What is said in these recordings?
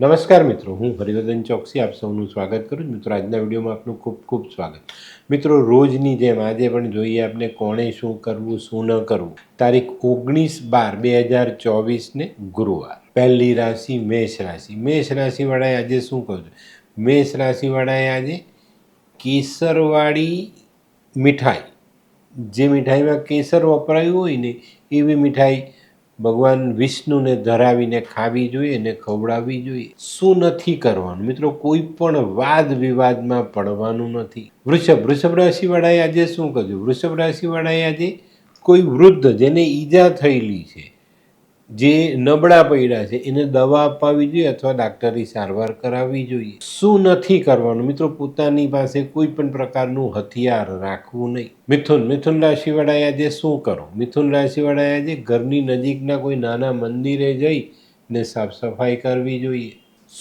નમસ્કાર મિત્રો, હું હરિવર્ધન ચોકસી, આપ સૌનું સ્વાગત કરું છું. મિત્રો, આજના વિડીયોમાં આપનું ખૂબ ખૂબ સ્વાગત. મિત્રો, રોજની જેમ આજે પણ જોઈએ આપણે કોણે શું કરવું, શું ન કરવું. તારીખ ઓગણીસ બાર બે હજાર ચોવીસને ગુરુવાર. પહેલી રાશિ મેષ રાશિ. મેષ રાશિવાળાએ આજે શું કહ્યું મેષ રાશિવાળાએ આજે કેસરવાળી મીઠાઈ. જે મીઠાઈમાં કેસર વપરાયું હોય ને, એવી મીઠાઈ ભગવાન વિષ્ણુને ધરાવીને ખાવી જોઈએ અને ખવડાવવી જોઈએ. શું નથી કરવાનું? મિત્રો, કોઈ પણ વાદ વિવાદમાં પડવાનું નથી. વૃષભ વૃષભ રાશિવાળાએ આજે શું કર્યું? વૃષભ રાશિવાળાએ આજે કોઈ વૃદ્ધ જેને ઈજા થયેલી છે જે નબળા પડ્યા છે, એને દવા અપાવી જોઈએ અથવા ડાક્ટરી સારવાર કરાવવી જોઈએ? શું નથી કરવાનું? મિત્રો, પોતાની પાસે કોઈ પણ પ્રકારનું હથિયાર રાખવું નહીં. મિથુન મિથુન રાશિવાળાએ આજે શું કરો? મિથુન રાશિવાળાએ આજે ઘરની નજીકના કોઈ નાના મંદિરે જઈ ને સાફ સફાઈ કરવી જોઈએ.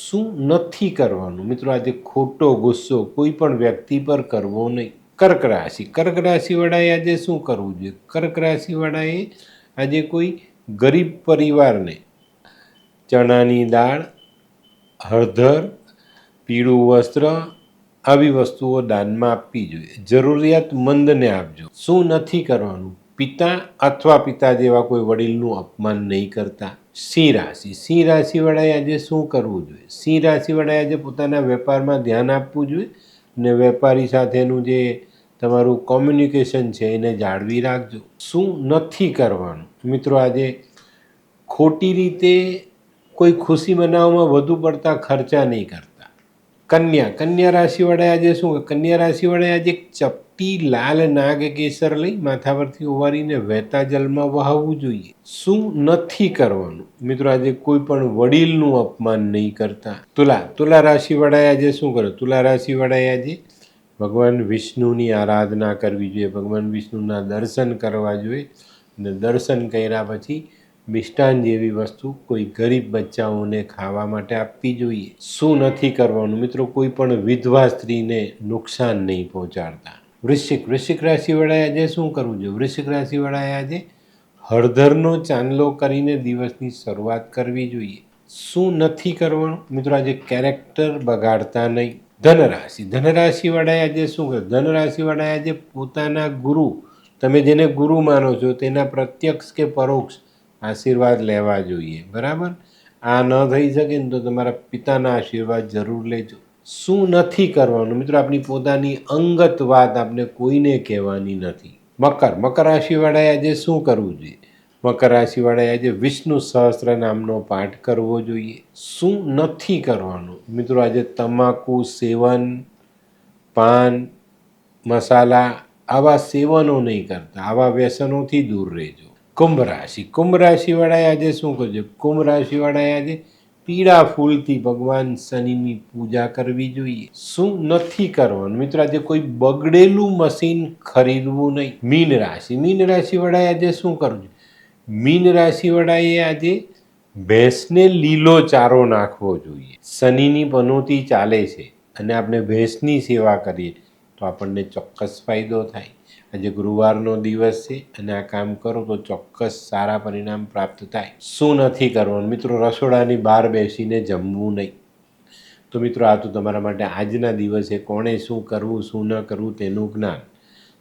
શું નથી કરવાનું? મિત્રો, આજે ખોટો ગુસ્સો કોઈ પણ વ્યક્તિ પર કરવો નહીં. કર્ક રાશિ, કર્ક રાશિવાળાએ આજે શું કરવું જોઈએ? કર્ક રાશિવાળાએ આજે કોઈ ગરીબ પરિવારને ચણાની દાળ, હળદર, પીળું વસ્ત્ર આવી વસ્તુઓ દાનમાં આપવી જોઈએ. જરૂરિયાતમંદને આપજો. શું નથી કરવાનું? પિતા અથવા પિતા જેવા કોઈ વડીલનું અપમાન નહીં કરતા. સિંહ રાશિ. સિંહ રાશિવાળાએ આજે શું કરવું જોઈએ? સિંહ રાશિવાળાએ આજે પોતાના વેપારમાં ધ્યાન આપવું જોઈએ અને વેપારી સાથેનું જે તમારું કોમ્યુનિકેશન છે એને જાળવી રાખજો. શું નથી કરવાનું? મિત્રો, આજે ખોટી રીતે કોઈ ખુશી મનાવવામાં વધુ પડતા ખર્ચા નહીં કરતા. કન્યા કન્યા રાશિવાળાએ આજે શું કન્યા રાશિવાળાએ આજે ચપટી લાલ નાગ કેસર લઈ માથા પરથી ઓવારીને વહેતા જલમાં વહાવવું જોઈએ. શું નથી કરવાનું? મિત્રો, આજે કોઈ પણ વડીલનું અપમાન નહીં કરતા. તુલા તુલા રાશિવાળાએ આજે શું કરે તુલા રાશિવાળાએ આજે ભગવાન વિષ્ણુની આરાધના કરવી જોઈએ, ભગવાન વિષ્ણુના દર્શન કરવા જોઈએ અને દર્શન કર્યા પછી મિષ્ટાન જેવી વસ્તુ કોઈ ગરીબ બચ્ચાઓને ખાવા માટે આપવી જોઈએ. શું નથી કરવાનું મિત્રો? કોઈ પણ વિધવા સ્ત્રીને નુકસાન નહીં પહોંચાડતા. વૃશ્ચિક વૃશ્ચિક રાશિવાળાએ આજે શું કરવું જોઈએ? વૃશ્ચિક રાશિવાળાએ આજે હળદરનો ચાંદલો કરીને દિવસની શરૂઆત કરવી જોઈએ. શું નથી કરવાનું? મિત્રો, આજે કેરેક્ટર બગાડતા નહીં. ધનરાશિ. ધનરાશિવાળાએ આજે શું કર્યું ધનરાશિવાળાએ આજે પોતાના ગુરુ, તમે જેને ગુરુ માનો છો, તેના પ્રત્યક્ષ કે પરોક્ષ આશીર્વાદ લેવા જોઈએ. બરાબર? આ ન થઈ શકે ને તો તમારા પિતાના આશીર્વાદ જરૂર લેજો. શું નથી કરવાનું? મિત્રો, આપણી પોતાની અંગત વાત આપણે કોઈને કહેવાની નથી. મકર. મકર રાશિવાળાએ આજે શું કરવું જોઈએ? મકર રાશિવાળાએ આજે વિષ્ણુ સહસ્ત્ર નામનો પાઠ કરવો જોઈએ. શું નથી કરવાનું? મિત્રો, આજે તમાકુ, સેવન, પાન, મસાલા આવા સેવનો નહીં કરતા. આવા વ્યસનોથી દૂર રહેજો. કુંભ રાશિ. કુંભ રાશિવાળાએ આજે શું કરજો? કુંભ રાશિવાળાએ આજે પીળા ફૂલથી ભગવાન શનિની પૂજા કરવી જોઈએ. શું નથી કરવાનું? મિત્રો, આજે કોઈ બગડેલું મશીન ખરીદવું નહીં. મીન રાશિ. મીન રાશિવાળાએ આજે શું કરવું મીન રાશિવાળાએ આજે ભેંસને લીલો ચારો નાખવો જોઈએ. શનિની પનોતી ચાલે છે અને આપણે ભેંસની સેવા કરીએ તો આપણને ચોક્કસ ફાયદો થાય. આજે ગુરુવારનો દિવસ છે અને આ કામ કરો તો ચોક્કસ સારા પરિણામ પ્રાપ્ત થાય. શું નથી કરવાનું? મિત્રો, રસોડાની બહાર બેસીને જમવું નહીં. તો મિત્રો, આ તો તમારા માટે આજના દિવસે કોણે શું કરવું, શું ન કરવું તેનું જ્ઞાન.